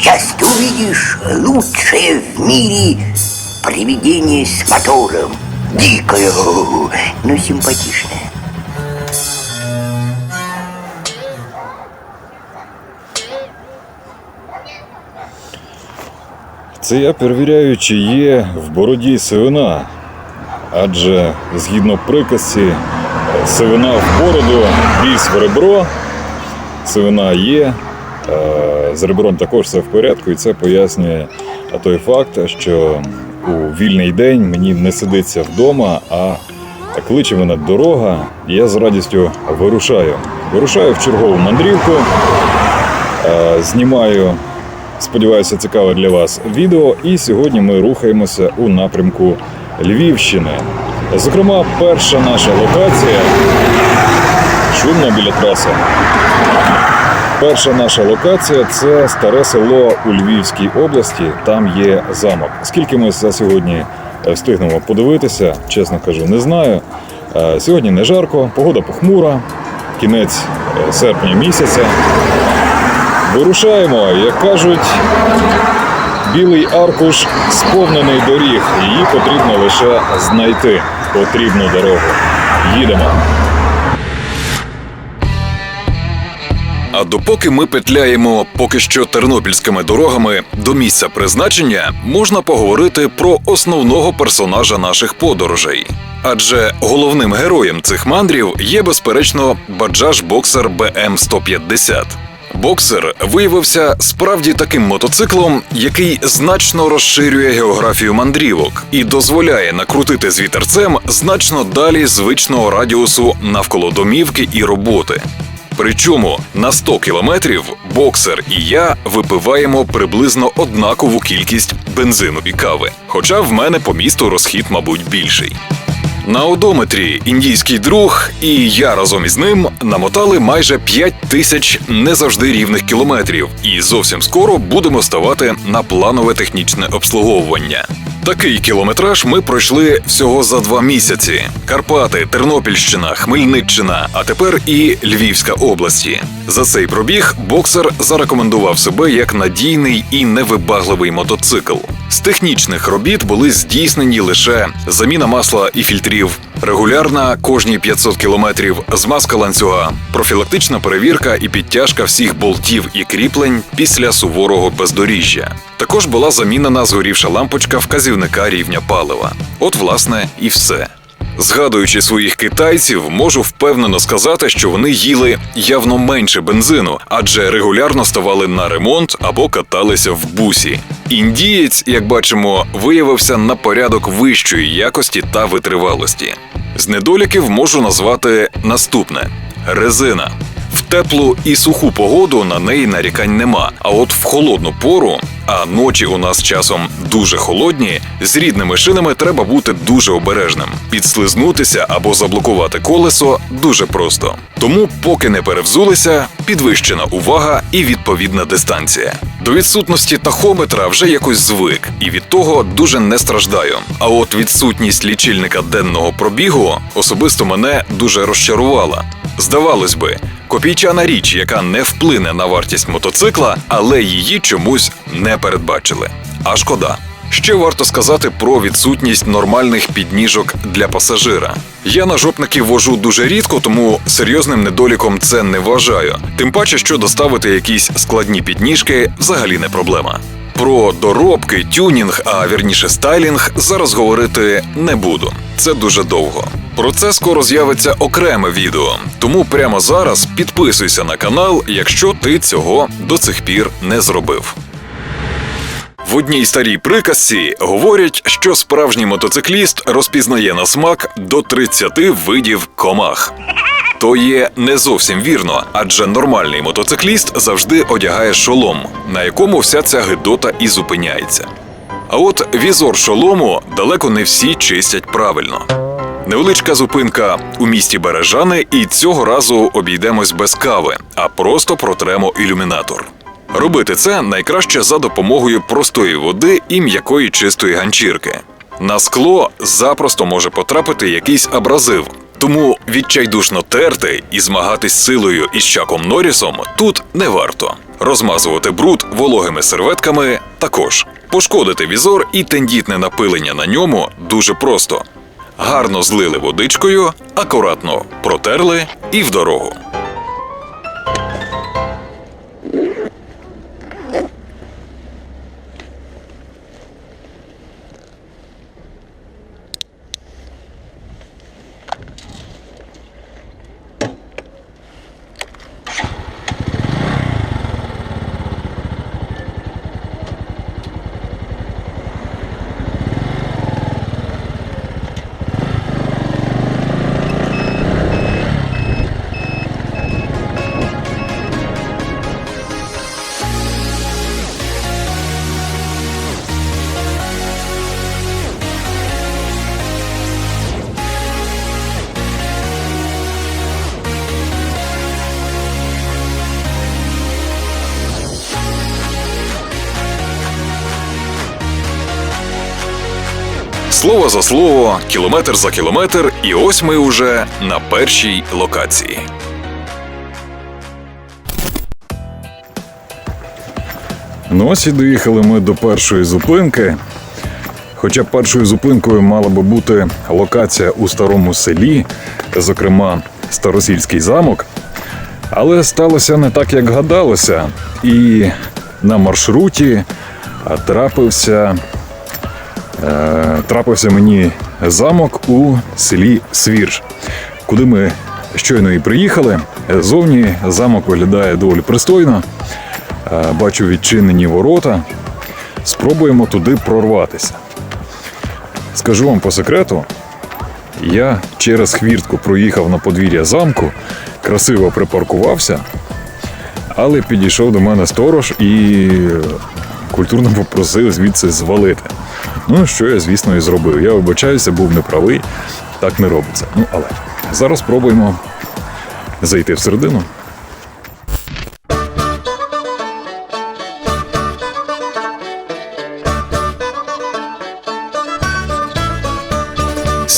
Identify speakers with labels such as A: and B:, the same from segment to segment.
A: Сейчас ты увидишь лучшее в мире привидение с мотором. Дикое, но симпатичное.
B: Це я перевіряю, чи є в бороді сивина. Адже згідно приказці, сивина в бороду, біс в ребро, сивина є. З ребром також все в порядку, і це пояснює той факт, що у вільний день мені не сидиться вдома, а кличе мене дорога, і я з радістю вирушаю. Вирушаю в чергову мандрівку, е, знімаю Сподіваюся, цікаве для вас відео. І сьогодні ми рухаємося у напрямку Львівщини. Зокрема, перша наша локація шумно біля траси. Перша наша локація це старе село у Львівській області. Там є замок. Скільки ми за сьогодні е, встигнемо подивитися, чесно кажу, не знаю. Е, Сьогодні не жарко, погода похмура, кінець е, серпня місяця. Вирушаємо, як кажуть, білий аркуш сповнений доріг. Її потрібно лише знайти потрібну дорогу. Їдемо.
C: А допоки ми петляємо поки що тернопільськими дорогами до місця призначення, можна поговорити про основного персонажа наших подорожей. Адже головним героєм цих мандрів є, безперечно, баджаж-боксер БМ 150 Боксер виявився справді таким мотоциклом, який значно розширює географію мандрівок і дозволяє накрутити з вітерцем значно далі звичного радіусу навколо домівки і роботи. Причому на 100 кілометрів боксер і я випиваємо приблизно однакову кількість бензину і кави. Хоча в мене по місту розхід, мабуть, більший. На одометрі індійський друг і я разом із ним намотали майже 5 тисяч не завжди рівних кілометрів, і зовсім скоро будемо ставати на планове технічне обслуговування. Такий кілометраж ми пройшли всього за два місяці: Карпати, Тернопільщина, Хмельниччина, а тепер і Львівська області. За цей пробіг боксер зарекомендував себе як надійний і невибагливий мотоцикл. З технічних робіт були здійснені лише заміна масла і фільтрів, регулярна кожні 500 кілометрів змазка ланцюга, профілактична перевірка і підтяжка всіх болтів і кріплень після суворого бездоріжжя. Також була замінена згорівша лампочка вказівника рівня палива. От, власне, і все. Згадуючи своїх китайців, можу впевнено сказати, що вони їли явно менше бензину, адже регулярно ставали на ремонт або каталися в бусі. Індієць, як бачимо, виявився на порядок вищої якості та витривалості. З недоліків можу назвати наступне: резина. В теплу і суху погоду на неї нарікань нема. А от в холодну пору, а ночі у нас часом дуже холодні, з рідними шинами треба бути дуже обережним. Підслизнутися або заблокувати колесо дуже просто. Тому, поки не перевзулися, підвищена увага і відповідна дистанція. До відсутності тахометра вже якось звик, і від того дуже не страждаю. А от відсутність лічильника денного пробігу особисто мене дуже розчарувала. Здавалось би, копійчана річ, яка не вплине на вартість мотоцикла, але її чомусь не передбачили. А шкода. Ще варто сказати про відсутність нормальних підніжок для пасажира. Я на жопники вожу дуже рідко, тому серйозним недоліком це не вважаю. Тим паче, що доставити якісь складні підніжки взагалі не проблема. Про доробки, тюнінг, а вірніше стайлінг зараз говорити не буду. Це дуже довго. Про це скоро з'явиться окреме відео. Тому прямо зараз підписуйся на канал, якщо ти цього до цих пір не зробив. В одній старій приказці говорять, що справжній мотоцикліст розпізнає на смак до 30 видів комах. То є не зовсім вірно, адже нормальний мотоцикліст завжди одягає шолом, на якому вся ця гидота і зупиняється. А от візор шолому далеко не всі чистять правильно. Невеличка зупинка у місті Бережани, і цього разу обійдемось без кави, а просто протремо ілюмінатор. Робити це найкраще за допомогою простої води і м'якої чистої ганчірки. На скло запросто може потрапити якийсь абразив, тому відчайдушно терти і змагатись силою із Чаком Норрісом тут не варто. Розмазувати бруд вологими серветками також. Пошкодити візор і тендітне напилення на ньому дуже просто. Гарно злили водичкою, акуратно протерли і в дорогу. Слово за слово, кілометр за кілометр, і ось ми уже на першій локації.
B: Ну ось і доїхали ми до першої зупинки. Хоча першою зупинкою мала би бути локація у старому селі, зокрема Старосільський замок. Але сталося не так, як гадалося. І на маршруті трапився, трапився мені замок у селі Свірж, куди ми щойно і приїхали. Зовні замок виглядає доволі пристойно. Е, Бачу відчинені ворота. Спробуємо туди прорватися. Скажу вам по секрету, я через хвіртку проїхав на подвір'я замку, красиво припаркувався, але підійшов до мене сторож і культурно попросив звідси звалити. Ну, що я, звісно, і зробив. Я вибачаюся, був неправий, так не робиться. Ну, але зараз спробуємо зайти всередину.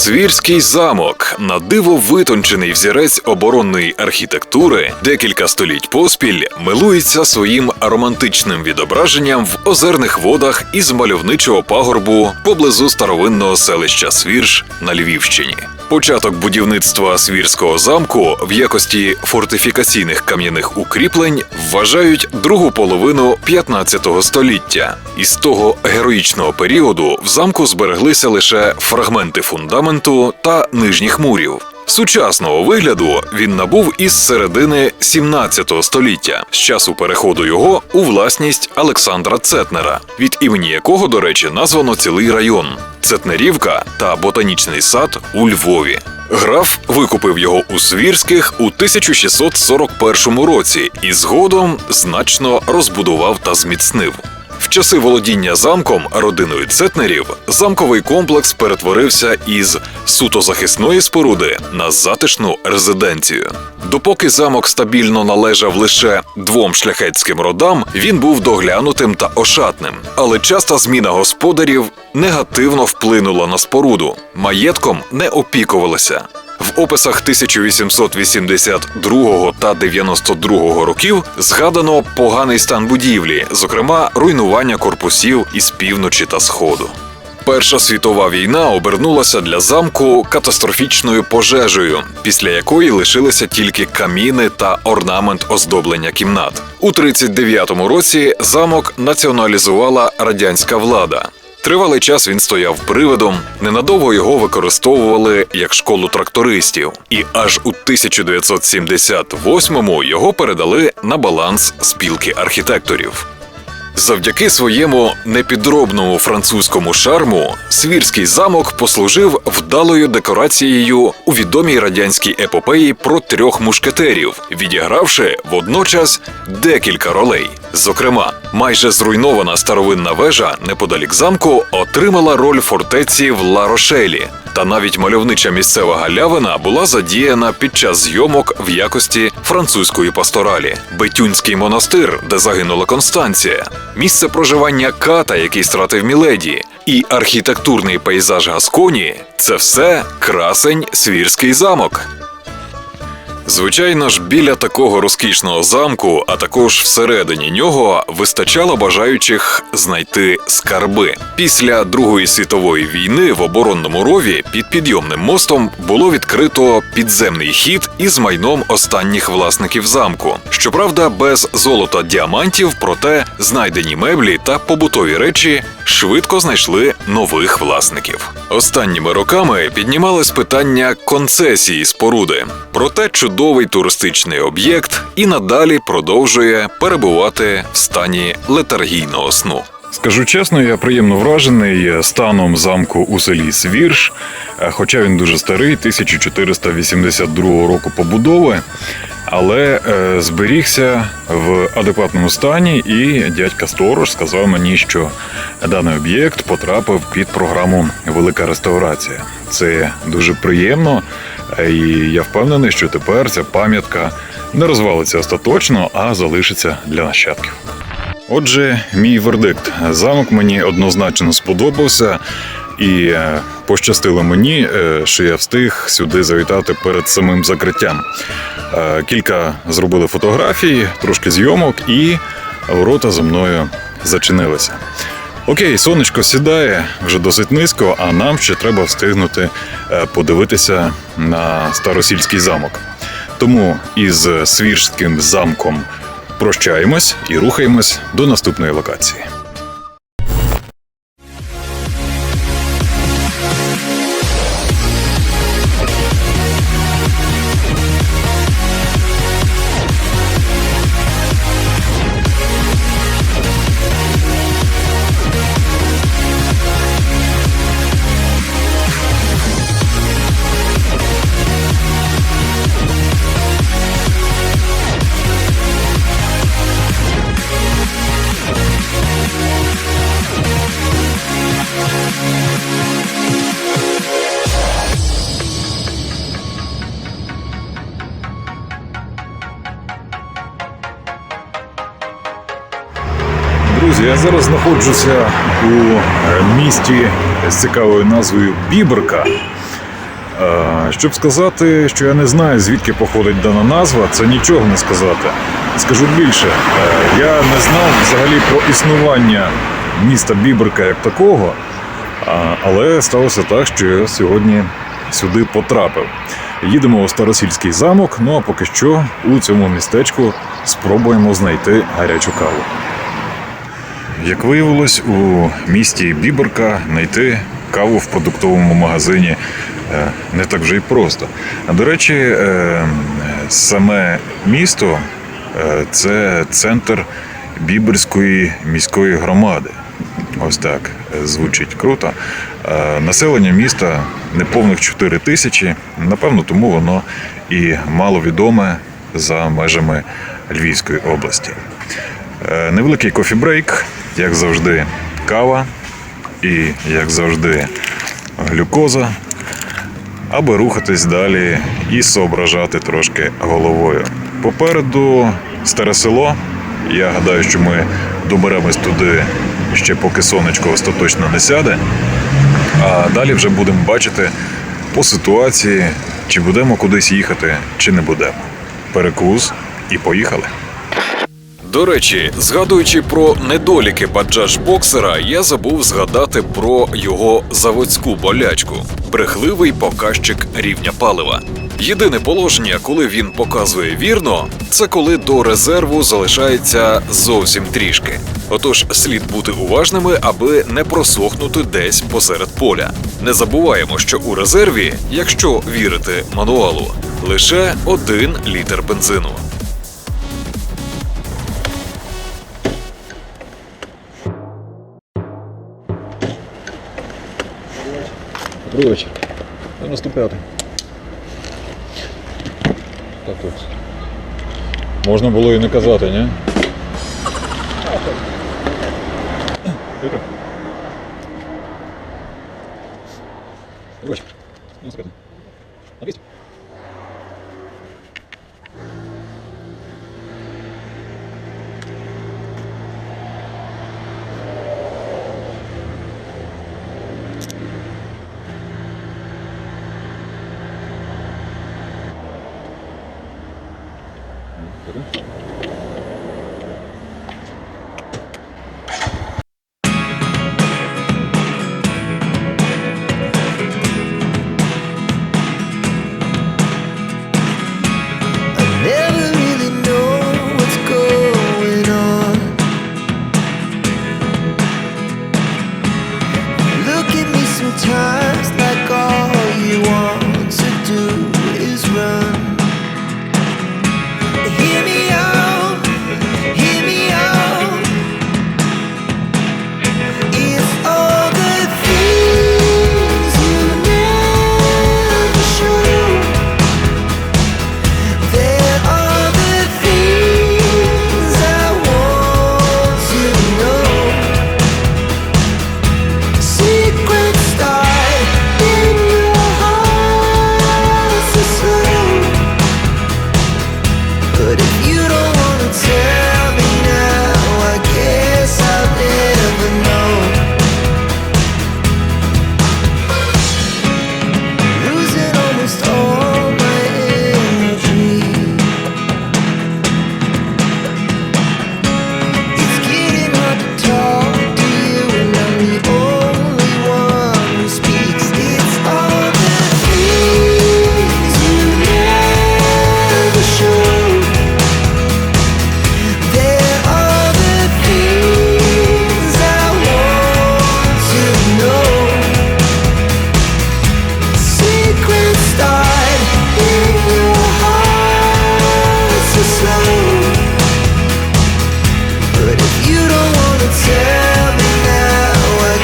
C: Свірський замок на диво витончений взірець оборонної архітектури, декілька століть поспіль милується своїм романтичним відображенням в озерних водах із мальовничого пагорбу поблизу старовинного селища Свірш на Львівщині. Початок будівництва Свірського замку в якості фортифікаційних кам'яних укріплень вважають другу половину 15 століття. Із того героїчного періоду в замку збереглися лише фрагменти фундаменту та нижніх мурів. Сучасного вигляду він набув із середини 17 століття, з часу переходу його у власність Олександра Цетнера, від імені якого, до речі, названо цілий район Цетнерівка та ботанічний сад у Львові. Граф викупив його у Свірських у 1641 році і згодом значно розбудував та зміцнив. Часи володіння замком родиною Цетнерів замковий комплекс перетворився із суто захисної споруди на затишну резиденцію. Допоки замок стабільно належав лише двом шляхетським родам, він був доглянутим та ошатним. Але часта зміна господарів негативно вплинула на споруду. Маєтком не опікувалися. В описах 1882 та 92 років згадано поганий стан будівлі, зокрема руйнування корпусів із півночі та сходу. Перша світова війна обернулася для замку катастрофічною пожежею, після якої лишилися тільки каміни та орнамент оздоблення кімнат. У 39-му році замок націоналізувала радянська влада. Тривалий час він стояв привидом, ненадовго його використовували як школу трактористів, і аж у 1978-му його передали на баланс спілки архітекторів. Завдяки своєму непідробному французькому шарму Свірський замок послужив вдалою декорацією у відомій радянській епопеї про трьох мушкетерів, відігравши водночас декілька ролей. Зокрема, майже зруйнована старовинна вежа неподалік замку отримала роль фортеці в Ла-Рошелі. Та навіть мальовнича місцева галявина була задіяна під час зйомок в якості французької пасторалі, Бетюнський монастир, де загинула Констанція, місце проживання ката, який стратив Міледі, і архітектурний пейзаж Гасконі це все красень Свірський замок.
D: Звичайно ж, біля такого розкішного замку, а також всередині нього, вистачало бажаючих знайти скарби. Після Другої світової війни в оборонному рові під підйомним мостом було відкрито підземний хід із майном останніх власників замку. Щоправда, без золота діамантів, проте знайдені меблі та побутові речі швидко знайшли нових власників. Останніми роками піднімалось питання концесії споруди. Проте чудовий туристичний об'єкт і надалі продовжує перебувати в стані летаргійного сну.
C: Скажу чесно, я приємно вражений станом замку у селі Свірш, е, хоча він дуже старий, 1482 року побудови, але е, зберігся в адекватному стані, і дядька Сторож сказав мені, що даний об'єкт потрапив під програму Велика реставрація. Це дуже приємно, е, і я впевнений, що тепер ця пам'ятка не розвалиться остаточно, а залишиться для нащадків. Отже, мій вердикт. Замок мені однозначно сподобався, і е, пощастило мені, е, що я встиг сюди завітати перед самим закриттям. Е, Кілька зробили фотографій, трошки зйомок, і ворота за мною зачинилися. Окей, сонечко сідає вже досить низько, а нам ще треба встигнути подивитися на старосільський замок. Тому із свірським замком прощаємось і рухаємось до наступної локації. Зараз знаходжуся у е, місті з цікавою назвою Біберка. Е, Щоб сказати, що я не знаю, звідки походить дана назва, це нічого не сказати. Скажу більше, е, я не знав взагалі про існування міста Біберка як такого, але сталося так, що я сьогодні сюди потрапив. Їдемо у Старосільський замок, ну а поки що у цьому містечку спробуємо знайти гарячу каву. Як виявилось, у місті Біберка знайти каву в продуктовому магазині е, не так вже й просто. А до речі, е, саме місто е, це центр Біберської міської громади. Ось так звучить круто. Населення міста неповних 4 тисячі. Напевно, тому воно і маловідоме за межами Львівської області. Невеликий кофі-брейк, як завжди, кава і, як завжди, глюкоза, аби рухатись далі і соображати трошки головою. Попереду старе село. Я гадаю, що ми доберемось туди ще поки сонечко остаточно не сяде. А далі вже будемо бачити по ситуації, чи будемо кудись їхати, чи не будемо. Перекус і поїхали.
D: До речі, згадуючи про недоліки баджаж-боксера, я забув згадати про його заводську болячку брехливий показчик рівня палива. Єдине положення, коли він показує вірно, це коли до резерву залишається зовсім трішки. Отож, слід бути уважними, аби не просохнути десь посеред поля. Не забуваємо, що у резерві, якщо вірити мануалу, лише один літр бензину.
C: Добрий вечір. 95. Так от. Можна було і не казати, ні? Добрий вечір. 95.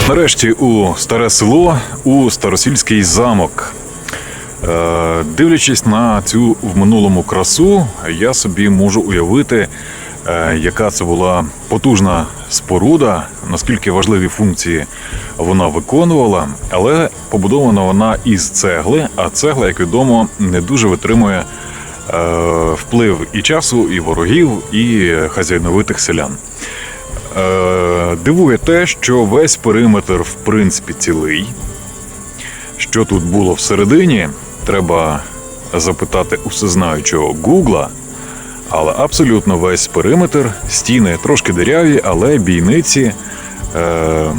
B: Нарешті у старе село, у старосільський замок. Е, дивлячись на цю в минулому красу, я собі можу уявити, е, яка це була потужна споруда, наскільки важливі функції вона виконувала, але побудована вона із цегли, а цегла, як відомо, не дуже витримує е, вплив і часу, і ворогів, і хазяйновитих селян. Дивує те, що весь периметр в принципі цілий. Що тут було всередині, треба запитати у всезнаючого Гугла. Але абсолютно весь периметр, стіни трошки диряві, але бійниці е,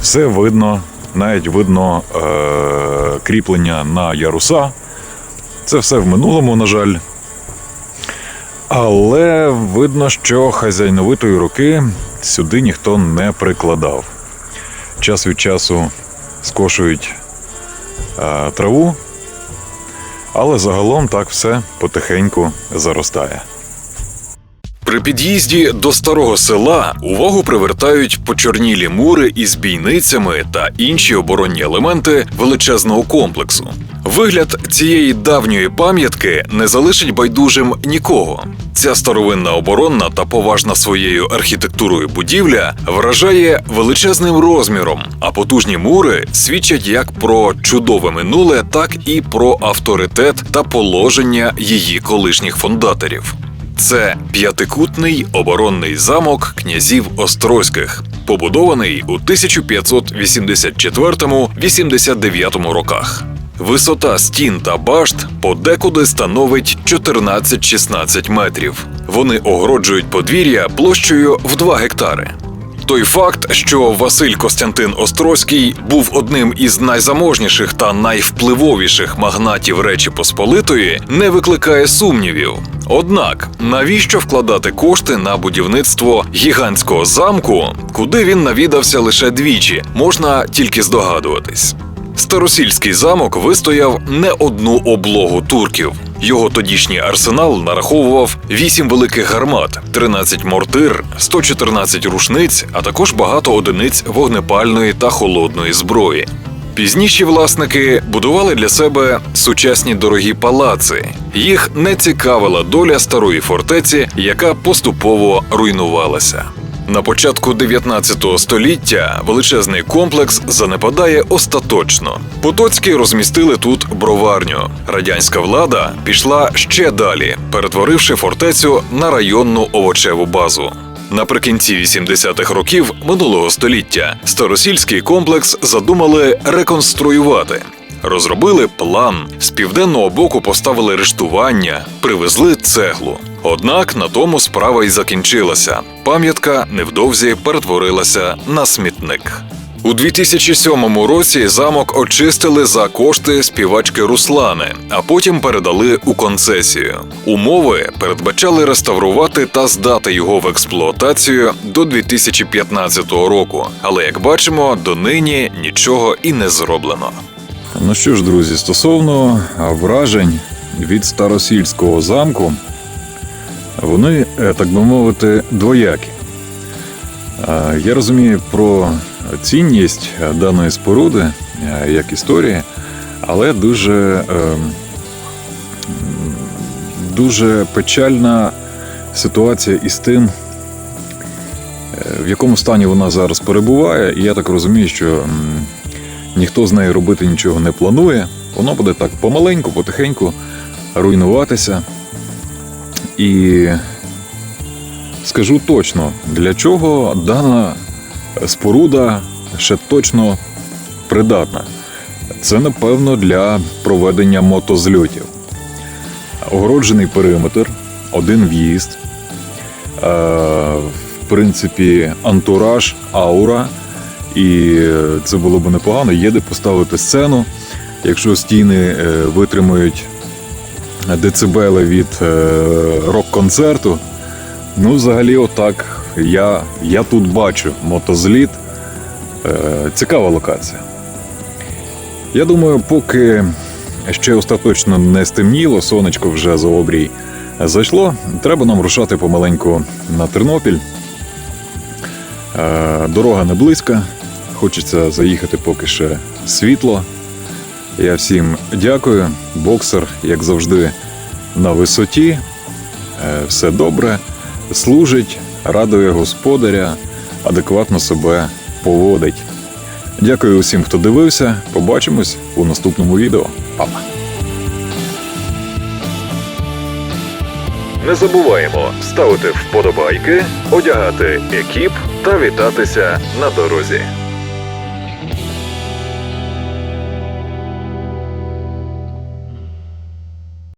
B: все видно, навіть видно е, кріплення на яруса. Це все в минулому, на жаль. Але видно, що хазяйновитої руки сюди ніхто не прикладав. Час від часу скошують е, траву, але загалом так все потихеньку заростає.
C: При під'їзді до старого села увагу привертають почорнілі мури із бійницями та інші оборонні елементи величезного комплексу. Вигляд цієї давньої пам'ятки не залишить байдужим нікого. Ця старовинна оборонна та поважна своєю архітектурою будівля вражає величезним розміром, а потужні мури свідчать як про чудове минуле, так і про авторитет та положення її колишніх фундаторів. Це п'ятикутний оборонний замок князів Острозьких, побудований у 1584-89 роках. Висота стін та башт подекуди становить 14-16 метрів. Вони огороджують подвір'я площею в 2 гектари. Той факт, що Василь Костянтин Острозький був одним із найзаможніших та найвпливовіших магнатів Речі Посполитої, не викликає сумнівів. Однак, навіщо вкладати кошти на будівництво гігантського замку, куди він навідався лише двічі, можна тільки здогадуватись. Старосільський замок вистояв не одну облогу турків. Його тодішній арсенал нараховував 8 великих гармат, 13 мортир, 114 рушниць, а також багато одиниць вогнепальної та холодної зброї. Пізніші власники будували для себе сучасні дорогі палаци. Їх не цікавила доля старої фортеці, яка поступово руйнувалася. На початку 19 століття величезний комплекс занепадає остаточно. Потоцькі розмістили тут броварню. Радянська влада пішла ще далі, перетворивши фортецю на районну овочеву базу. Наприкінці 80-х років минулого століття старосільський комплекс задумали реконструювати.
E: Розробили план, з південного боку поставили рештування, привезли цеглу. Однак на тому справа й закінчилася. Пам'ятка невдовзі перетворилася на смітник. У 2007 році замок очистили за кошти співачки Руслани, а потім передали у концесію. Умови передбачали реставрувати та здати його в експлуатацію до 2015 року. Але як бачимо, донині нічого і не зроблено.
C: Ну що ж, друзі, стосовно вражень від старосільського замку, вони, е, так би мовити, двоякі. Я розумію про цінність е, даної споруди е, як історії, але дуже, дуже печальна ситуація із тим, в якому стані вона зараз перебуває. І я так розумію, що ніхто з нею робити нічого не планує. Воно буде так помаленьку, потихеньку руйнуватися. І скажу точно, для чого дана споруда ще точно придатна. Це, напевно, для проведення мотозльотів. Огороджений периметр, один в'їзд, е, в принципі, антураж, аура. І це було б непогано. Є де поставити сцену. Якщо стіни е, витримують децибели від е, рок-концерту, ну, взагалі, отак я, я тут бачу мотозліт. Е, Цікава локація. Я думаю, поки ще остаточно не стемніло, сонечко вже за обрій зайшло, треба нам рушати помаленьку на Тернопіль. Е, Дорога не близька, хочеться заїхати поки ще світло. Я всім дякую. Боксер, як завжди, на висоті. Е, Все добре, служить, радує господаря, адекватно себе поводить. Дякую усім, хто дивився. Побачимось у наступному відео. Па-па! Не забуваємо ставити вподобайки, одягати екіп та вітатися на дорозі.